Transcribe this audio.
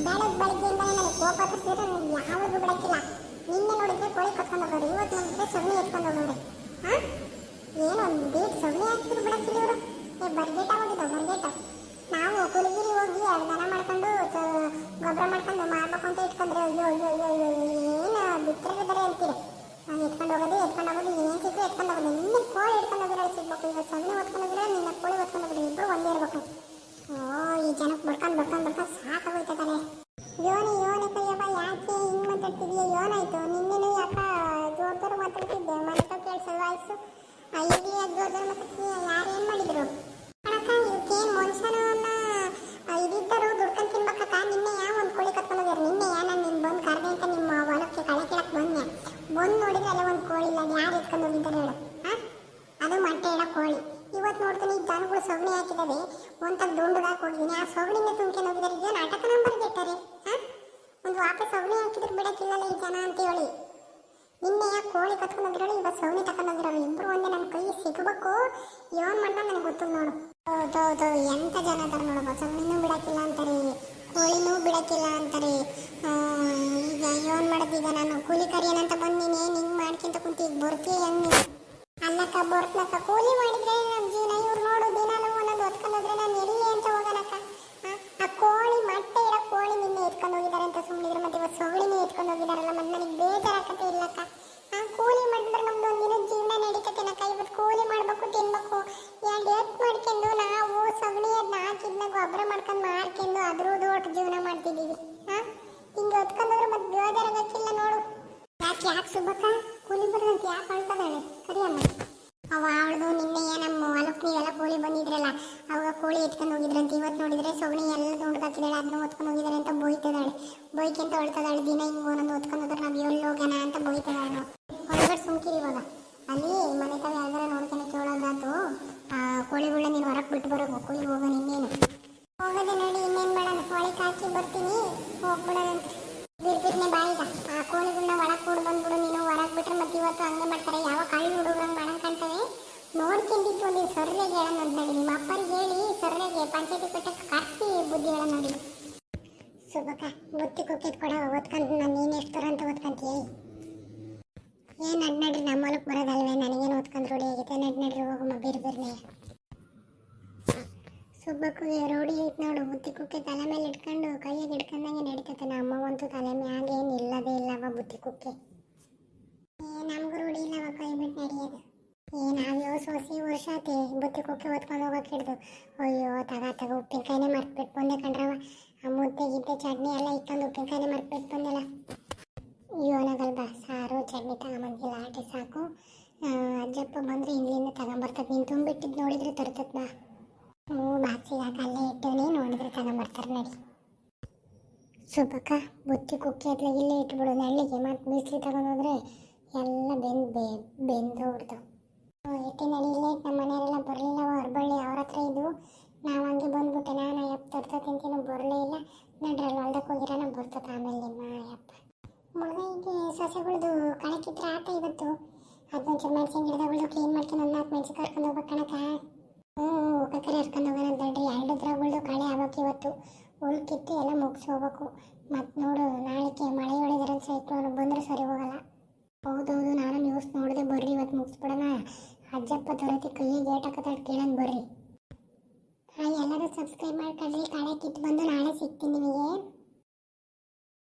ಬೆಳಗ್ಗೆ ಬೆಳಗ್ಗೆಯಿಂದ ನನಗೆ ಕೋಪ ತರಿಸಿದ್ರೆ ನನಗೆ ಯಾವುದು ಬಿಡಕ್ಕಿಲ್ಲ ನಿನ್ನೆ ನೋಡಿದ್ರೆ ಕೋಳಿ ಕಟ್ಕೊಂಡು ಹೋಗೋರು ಇವತ್ತು ನೋಡಿದ್ರೆ ಸಗಣಿ ಎತ್ಕೊಂಡು ಹೋಗೋರು ಹಾ ಏನು ಒಂದು ಡೇಟ್ ಸಗಣಿ ಹಾಕ್ತಿದ್ರು ಬಿಡಕ್ಕಿಲ್ಲ ಇವರು ಏ ಬರ್ಗೇಟ ಹೋಗಿದ್ದ ಬರ್ಗೇಟ ನಾವು ಕುಲಗಿರಿ ಹೋಗಿ ಎರಡು ಮಾಡ್ಕೊಂಡು ಗೊಬ್ಬರ ಮಾಡ್ಕೊಂಡು ಮಾಡ್ಬೇಕು ಅಂತ ಇಟ್ಕೊಂಡ್ರೆ ಅಯ್ಯೋ ಅಯ್ಯೋ ಅಯ್ಯೋ ಅಯ್ಯೋ ಏನು ಬಿತ್ತರಿದ್ದಾರೆ ನಾನು ಎತ್ಕೊಂಡು ಹೋಗೋದು ಎತ್ಕೊಂಡು ಹೋಗೋದು ಏನು ಸಿಕ್ಕರು ಎತ್ಕೊಂಡು ಹೋಗೋದು ನಿನ್ನೆ ಕೋಳಿ ಎತ್ಕೊಂಡು ಹೋಗಿರೋ ಸಿಗ್ಬೇಕು ಇವತ್ತು ಸಗಣಿ ಹೊತ್ಕೊಂಡು ಹೋಗಿರೋ ನಿನ್ನ ಕೋಳಿ ಹೊತ್ಕೊಂಡು ಹೋಗಿರೋ ಇಬ್ಬರು ಒಂದೇ ಇರ್ಬೇಕು ಓ, ಈ ಜನಕ್ಕೆ ಬಡ್ಕೊಂಡು ಬಡ್ಕೊಂಡು ಬಡ್ಕೊಂಡು ಸಾಕಾಗೋಯ್ತದಾರೆ ಬಂದು ನೋಡಿದ್ರೆ ಅಲ್ಲ ಒಂದು ಕೋಳಿ ಇಲ್ಲ. ಯಾರು ಎತ್ಕೊಂಡು ಹೋಗಿದ್ದಾರೆ ಹೇಳು. ಅದು ಮೊಟ್ಟೆ ಇಡೋ ಕೋಳಿ. ಇವತ್ತು ನೋಡ್ತೀನಿ ಈ ದನಗಳು ಸಗಣಿ ಹಾಕಿದಾವೆ. ಒಂತ ದುಂಡುಗಾಕ್ ಹೋಗಿದ್ದೀನಿ. ಆ ಸಗಣಿನ ಇದು ನಾಟಕ ನಂಬರ್ ಗೆಟ್ಟಾರೆ ಹಾಂ ಒಂದು ವಾಪಸ್ ಸಗಣಿ ಹಾಕಿದ್ರೆ ಬಿಡಕ್ಕಿಲ್ಲಲ್ಲ ಈ ಜನ ಅಂತ ಹೇಳಿ. ನಿನ್ನೆ ಕೋಳಿ ಕತ್ಕೊಂಡು ಹೋಗಿರೋಳು ಇವತ್ತು ಸೌನಿ ತಕೊಂಡು ಹೋಗಿರೋಳು. ಇಬ್ರು ಒಂದೇ ನನ್ನ ಕೈ ಸಿಗಬೇಕು. ಏನ್ ಮಾಡ್ದ ನನಗೆ ಗೊತ್ತಿಲ್ಲ ನೋಡು. ಹೌದೌದು ಹೌದು ಎಂತ ಜನ ಅದಾರ ನೋಡಪ್ಪ ಸೌನಿನೂ ಬಿಡಕ್ಕಿಲ್ಲ ಅಂತಾರೆ. ಕೋಳಿನೂ ಬಿಡಕ್ಕಿಲ್ಲ ಅಂತಾರೆ. ಈಗ ಏನ್ ಮಾಡೋದು ಈಗ ನಾನು? ಕೂಲಿ ಕರಿಯನಂತ ಬಂದಿನಿ ನಿಂಗೆ ಮಾಡ್ಕೊಂತ ಕುಂತಿ? ಈಗ ಬರ್ತೀಯ ಹೆಂಗ ನೀನು? ಅಲ್ಲಕ್ಕ ಬರ್ತನಕ್ಕ ಕೂಲಿ ಮಾಡಿದ್ರೆ ನಮ್ಮ ಜೀವನ ಇವ್ರು ನೋಡು. ದಿನಾನು ಒಂದೊಂದು ಹೊತ್ಕೊಂಡೋದ್ರೆ ನಾನು ಎಲ್ಲಿ ಅಂತ ಹೋಗೋಣಕ್ಕ? ಆ, ಆ ಕೋಳಿ ಮೊಟ್ಟೆ ಇರೋ ಕೋಳಿ ನಿನ್ನೆ ಎತ್ಕೊಂಡು ಹೋಗಿದ್ದಾರೆ ಅಂತ ಸುಮ್ಮನಿದ್ರೆ ಮತ್ತೆ ಇವತ್ತು ಸೊಗಳಿನೇ ಎತ್ಕೊಂಡು ಹೋಗಿದಾರಲ್ಲ ಮತ್ತೆ ನನಗೆ ಬೇಜಾರಾಕತ್ತೆ ಇಲ್ಲಕ್ಕ ಆ ಕೂಲಿ ಮಾಡಿದ್ರೆ ನಮ್ದು ಒಂದಿನ ಜೀವನ ನಡೀತೈತೆನಕ್ಕ ಇವತ್ತು ಕೂಲಿ ಮಾಡ್ಬೇಕು, ತಿನ್ಬೇಕು. ಎರಡು ಎತ್ ಮಾಡ್ಕೊಂಡು ನಾವು ಸಗಣಿ ಅದನ್ನ ಹಾಕಿದ್ನ ಗೊಬ್ಬರ ಮಾಡ್ಕೊಂಡು ಮಾಡ್ಕೊಂಡು ಅದ್ರೂ ಒಟ್ಟು ಜೀವನ ಮಾಡ್ತಿದ್ದೀವಿ. ಹಾ? ಹಿಂಗೆ ಹೊತ್ಕೊಂಡ್ರೆ ಮತ್ತೆ ಬೇಜಾರಾಗಕ್ಕಿಲ್ಲ ನೋಡು. ಯಾಕೆ ಯಾಕೆ ಸುಬಕ ಕೂಲಿ ಬರೋದಂತ ಯಾಕೆ ಅಳ್ತದಾಳೆ? ಕರಿಯಮ್ಮ ಅವ ಅವಳದು ನಿನ್ನೆ ನಮ್ಮ ಹೊಲಕ್ಕೆ ನೀವೆಲ್ಲ ಕೋಳಿ ಬಂದಿದ್ರಲ್ಲ, ಅವಾಗ ಕೋಳಿ ಎತ್ಕೊಂಡು ಹೋಗಿದ್ರಂತ ಇವತ್ತು ನೋಡಿದ್ರೆ ಸಗಣಿ ಎಲ್ಲ ದುಂಡ್ಗಾಕಿದಾಳೆ ಅದನ್ನ ಹೊತ್ಕೊಂಡು ಹೋಗಿದ್ದಾರೆ ಅಂತ ಬೋಯ್ತದಾಳೆ ಬೋಯ್ಕೆಂತ ಹೊಳ್ತದಾಳೆ ದಿನ ಹಿಂಗೆ ಒಂದೊಂದು ಹೊತ್ಕೊಂಡು ಹೋದ್ರೆ ನಾವು ಎಲ್ಲಿ ಹೋಗೋಣ ಅಂತ ಬೋಯ್ತದಾಳೆ ಹೊರಗಡೆ ಸುಮ್ಕಿರಿ ಇವಾಗ. ಅಲ್ಲಿ ಮನೆ ತಾವ ಯಾವ್ದಾರ ನೋಡ್ಕೊಂಡು ಬಿಟ್ಟು ಬರಬೇಕು ಕೂಲಿ ಹೋಗೋಣ ಇನ್ನೇನು ಹೋಗೋದೆ ನೋಡಿ, ಇನ್ನೇನು ಮಾಡೋಣ ಒಳಗೆ ಹಾಕಿ ಬರ್ತೀನಿ. ಹೋಗ್ಬಿಡೋದಂತ. ಬಿಡ್ಬಿಟ್ನೆ ಬಾಯಿಗ ಆ ಕೋಳಿಗಳನ್ನ ಒಳಗೆ ಕೂಡ ಬಂದ್ಬಿಡು, ನೀನು ಹೊರಗೆ ಬಿಟ್ರೆ ಮತ್ತೆ ಇವತ್ತು ಹಂಗೆ ಮಾಡ್ತಾರೆ. ಯಾವ ಕಾಳಿ ಹುಡುಗರಂಗೆ ಮಾಡಂಗೆ ಕಾಣ್ತವೆ? ನೋಡ್ಕೊಂಡಿದ್ದು ಒಂದು ಸರ್ರೆಗೆ ಹೇಳೋಣ ಅಂತ ನೋಡಿ ನಿಮ್ಮ ಅಪ್ಪರಿಗೆ ಹೇಳಿ ಸರ್ರೆಗೆ ಪಂಚಾಯತಿ ಕೊಟ್ಟಕ್ಕೆ ಕರ್ಸಿ ಬುದ್ಧಿ ಹೇಳ ನೋಡಿ. ಸುಬಕ ಬುತ್ತಿ ಕುಕ್ಕಿದ್ ಕೊಡ ಓದ್ಕಂತ ನಾನು ನೀನು ಎಷ್ಟು ತರ ಅಂತ ಓದ್ಕಂತೀಯ ಏನು ನಡ್, ನಡ್ರಿ ನಮ್ಮ ಹೊಲಕ್ಕೆ ಬರೋದಲ್ವೇ? ನನಗೇನು ಓದ್ಕೊಂಡು ರೂಢಿ ನಡ್, ನಡ್ರಿ ಹೋಗಮ್ಮ ಬೀರ್ ಬಿರ್ನೆ ಸುಬ್ಬಕ್ಕೂ ರೂಢಿ ಐತೆ ನೋಡು. ಬುತ್ತಿ ಕುಕ್ಕೆ ತಲೆ ಮೇಲೆ ಇಟ್ಕೊಂಡು ಕೈಯಾಗ ನಡೀತೈತೆ. ನಮ್ಮ ಒಂದು ತಲೆ ಮ್ಯಾಗ ಏನು ಇಲ್ಲದೇ ಇಲ್ಲವ ಬುತ್ತಿ ಕುಕ್ಕೆ. ನಮ್ಗೂ ರೂಢಿ ಇಲ್ಲವ ಕೈ ಬಿಟ್ಟು ನಡೆಯೋದು. ಏ ನಾವ್ಯೋ ಸೋಸಿ ವರ್ಷ ಬುತ್ತಿ ಕುಕ್ಕೆ ಹೊತ್ಕೊಂಡು ಹೋಗಕ್ಕೆ ಹಿಡ್ದು. ಅಯ್ಯೋ, ತಗ ತಗ, ಉಪ್ಪಿನಕಾಯಿನೇ ಮರ್ತ್ಬಿಟ್ಟು ಬಂದೆ ಕಣ್ರವ ಆ ಮುದ್ದೆ ಗಿದ್ದೆ ಚಟ್ನಿ ಎಲ್ಲ ಇಟ್ಕೊಂಡು ಉಪ್ಪಿನಕಾಯಿನೇ ಮರ್ತ್ಬಿಟ್ಟು ಬಂದೆಲ್ಲ ಅಯ್ಯೋ ಬಾ ಸಾರು, ಚಟ್ನಿ ತಗೊಂಬಂದಿಲ್ಲ. ಆಟೆ ಸಾಕು. ಅಜ್ಜಪ್ಪ ಬಂದ್ರೆ ಇಲ್ಲಿಂದ ತಗೊಂಬರ್ತದೆ ನೀನು ತುಂಬಿಟ್ಟಿದ್ದು ನೋಡಿದ್ರೆ ತರ್ತದ ಬಾ ಹ್ಞೂ ಹಾಕಿ ಅಲ್ಲೇ ಇಟ್ಟವನಿ ನೋಡಿದ್ರೆ ತಗೊಂಬರ್ತಾರೆ ನಡಿ. ಸುಬ್ಬಕ್ಕ ಬುತ್ತಿ, ಕುಕ್ಕಿ ಹತ್ರ ಇಲ್ಲೇ ಇಟ್ಬಿಡು. ನಳ್ಳಿಗೆ ಮತ್ತು ಬಿಸಿಲು ತಗೊಂಡೋದ್ರೆ ಎಲ್ಲ ಬೆಂದು ಬೆಂದು ಹೋಗ್ಬಿಡ್ತು ಎತ್ತಿನಲ್ಲಿ ಇಲ್ಲೇ ನಮ್ಮ ಮನೆಯವರೆಲ್ಲ ಬರಲಿಲ್ಲ. ಹೊರಬಳ್ಳಿ ಅವ್ರ ಹತ್ರ ಇದ್ವು. ನಾವು ಹಂಗೆ ಬಂದ್ಬಿಟ್ಟೆ ನಾನು ಯಪ್ಪ ತರ್ತ ತಿಂತೀನಿ ಬರಲೇ ಇಲ್ಲ. ನಡ್ರಲ್ಲಿ ಹೊಲ್ದಕ್ಕೆ ಹೋಗಿರೋಣ ಬರ್ತದೆ ಆಮೇಲೆ ನಿಮ್ಮ ಯಪ್ಪ ಮುಳುಗೈಗೆ ಸೊಸೆಗಳ್ದು ಕಳೆ ಆತ ಇವತ್ತು. ಹದಿನೈದು ಮೆಣಸಿನ ಗಿಡದಗಳು ಕ್ಲೀನ್ ಮಾಡ್ಕೊಂಡು ಒಂದು ನಾಲ್ಕು ಮೆಣಸಿನ ಕರ್ಕೊಂಡು ಹೋಗ್ಬೇಕು ಕಣಕ ಕಕ್ಕರೆ ಹರ್ಕೊಂಡು ಹೋಗೋಣ ಅಂತೇಳಿ ಎರಡು ದ್ರಗಳ್ದು ಕಳೆ ಆಗ್ಬೇಕು ಇವತ್ತು. ಹುಲ್ ಕಿತ್ತು ಎಲ್ಲ ಮುಗಿಸಿ ಹೋಗ್ಬೇಕು. ಮತ್ತು ನೋಡು ನಾಳೆಗೆ ಮಳೆ ಹೊಳಿದಾರೆ ಅವ್ರು ಬಂದರೆ ಸರಿ ಹೋಗಲ್ಲ. ಹೌದೌದು, ನಾನು ನ್ಯೂಸ್ ನೋಡಿದೆ ಬರ್ರಿ ಇವತ್ತು ಮುಗಿಸ್ಬಿಡೋಣ. ಅಜ್ಜಪ್ಪ ದೊರತಿ ಕೈಗೆ ಗೇಟ್ ಹಾಕತ್ತಾಳೆ, ಕೇಳೋಣ ಬರ್ರಿ. ಹಾಂ ಎಲ್ಲರೂ ಸಬ್ಸ್ಕ್ರೈಬ್ ಮಾಡ್ಕೊಳ್ರಿ. ಕಳೆ ಕಿತ್ತು ಬಂದು ನಾಳೆ ಸಿಗ್ತೀನಿ ನಿಮಗೆ.